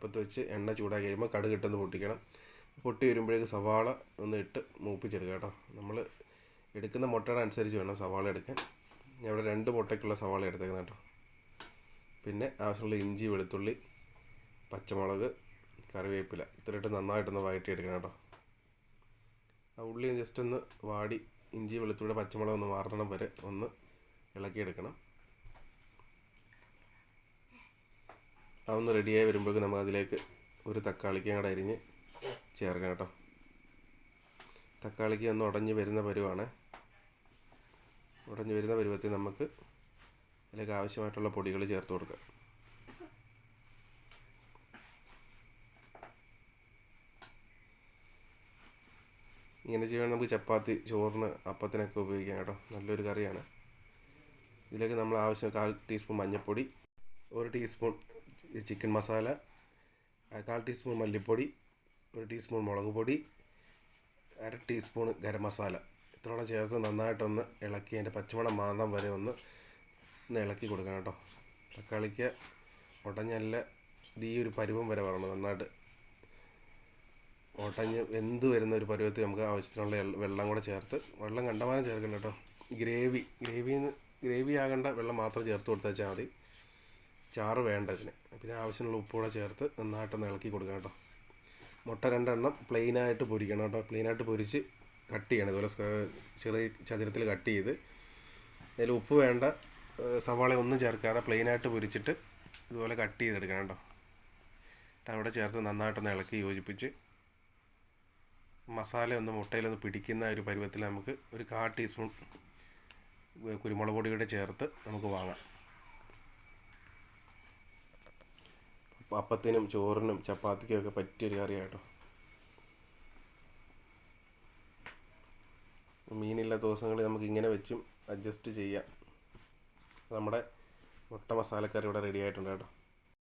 അടുപ്പത്ത് വെച്ച് എണ്ണ ചൂടാക്കി കഴിയുമ്പോൾ കടുക് ഇട്ടൊന്ന് പൊട്ടിക്കണം. പൊട്ടി വരുമ്പോഴേക്ക് സവാള ഒന്ന് ഇട്ട് മൂപ്പിച്ചെടുക്കുക കേട്ടോ. നമ്മൾ എടുക്കുന്ന മുട്ടയുടെ അനുസരിച്ച് വേണം സവാള എടുക്കാൻ. ഞാൻ ഇവിടെ രണ്ട് മുട്ടയ്ക്കുള്ള സവാള എടുത്തേക്കുന്നത് കേട്ടോ. പിന്നെ ആവശ്യമുള്ള ഇഞ്ചി വെളുത്തുള്ളി പച്ചമുളക് കറിവേപ്പില ഇത്രയിട്ട് നന്നായിട്ടൊന്ന് വഴറ്റിയെടുക്കണം കേട്ടോ. ആ ഉള്ളി ജസ്റ്റ് ഒന്ന് വാടി ഇഞ്ചി വെളുത്തുള്ളി പച്ചമുളക് ഒന്ന് മാറണം വരെ ഒന്ന് ഇളക്കിയെടുക്കണം. അതൊന്ന് റെഡിയായി വരുമ്പോഴേക്കും നമുക്ക് അതിലേക്ക് ഒരു തക്കാളിക്ക് അങ്ങോട്ട് അരിഞ്ഞ് ചേർക്കണം കേട്ടോ. തക്കാളിക്ക് ഒന്ന് ഉടഞ്ഞ് വരുന്ന പരുവാണ്. ഉടഞ്ഞ് വരുന്ന പരുവത്തിൽ നമുക്ക് അതിലേക്ക് ആവശ്യമായിട്ടുള്ള പൊടികൾ ചേർത്ത് കൊടുക്കാം. ഇങ്ങനെ ചെയ്യാൻ നമുക്ക് ചപ്പാത്തി ചോറിന് അപ്പത്തിനൊക്കെ ഉപയോഗിക്കാം കേട്ടോ. നല്ലൊരു കറിയാണ്. ഇതിലേക്ക് നമ്മൾ ആവശ്യം കാൽ ടീസ്പൂൺ മഞ്ഞൾപ്പൊടി ഒരു ടീസ്പൂൺ ചിക്കൻ മസാല കാൽ ടീസ്പൂൺ മല്ലിപ്പൊടി ഒരു ടീസ്പൂൺ മുളക് പൊടി അര ടീസ്പൂൺ ഗരം മസാല. ഇത്രയോടെ ചേർത്ത് നന്നായിട്ടൊന്ന് ഇളക്കി അതിന്റെ പച്ചമണം മാന്തം വരെ ഒന്ന് ഒന്ന് ഇളക്കി കൊടുക്കണം കേട്ടോ. തക്കാളിക്ക് ഉടഞ്ഞല്ല ഈ ഒരു പരുവം വരെ വരണം നന്നായിട്ട്. ഉടഞ്ഞ് എന്ത് വരുന്ന ഒരു പരുവത്തിൽ നമുക്ക് ആവശ്യത്തിനുള്ള വെള്ളം കൂടെ ചേർത്ത് വെള്ളം കണ്ടമാനം ചേർക്കണം കേട്ടോ. ഗ്രേവി ഗ്രേവി ഗ്രേവി ആകേണ്ട വെള്ളം മാത്രം ചേർത്ത് കൊടുത്താൽ മതി. ചാറ് വേണ്ട ഇതിന് പിന്നെ ആവശ്യമുള്ള ഉപ്പ് കൂടെ ചേർത്ത് നന്നായിട്ടൊന്ന് ഇളക്കി കൊടുക്കണം കേട്ടോ. മുട്ട രണ്ടെണ്ണം പ്ലെയിനായിട്ട് പൊരിക്കണം കേട്ടോ. പ്ലെയിനായിട്ട് പൊരിച്ച് കട്ട് ചെയ്യണം. ഇതുപോലെ ചെറിയ ചതുരത്തിൽ കട്ട് ചെയ്ത് അതിൽ ഉപ്പ് വേണ്ട സവാള ഒന്നും ചേർക്കാതെ പ്ലെയിനായിട്ട് പൊരിച്ചിട്ട് ഇതുപോലെ കട്ട് ചെയ്തെടുക്കണം കേട്ടോ. അവിടെ ചേർത്ത് നന്നായിട്ടൊന്ന് ഇളക്കി യോജിപ്പിച്ച് മസാല ഒന്ന് മുട്ടയിലൊന്ന് പിടിക്കുന്ന ഒരു പരുവത്തിൽ നമുക്ക് ഒരു കാ ടീസ്പൂൺ കുരുമുളക് പൊടിയുടെ ചേർത്ത് നമുക്ക് വാങ്ങാം. അപ്പത്തിനും ചോറിനും ചപ്പാത്തിക്കും ഒക്കെ പറ്റിയൊരു കറിയാട്ടോ. മീനില്ലാത്ത ദിവസങ്ങളിൽ നമുക്ക് ഇങ്ങനെ വെച്ചും അഡ്ജസ്റ്റ് ചെയ്യാം. നമ്മുടെ മുട്ട മസാലക്കറി ഇവിടെ റെഡി ആയിട്ടുണ്ട് കേട്ടോ.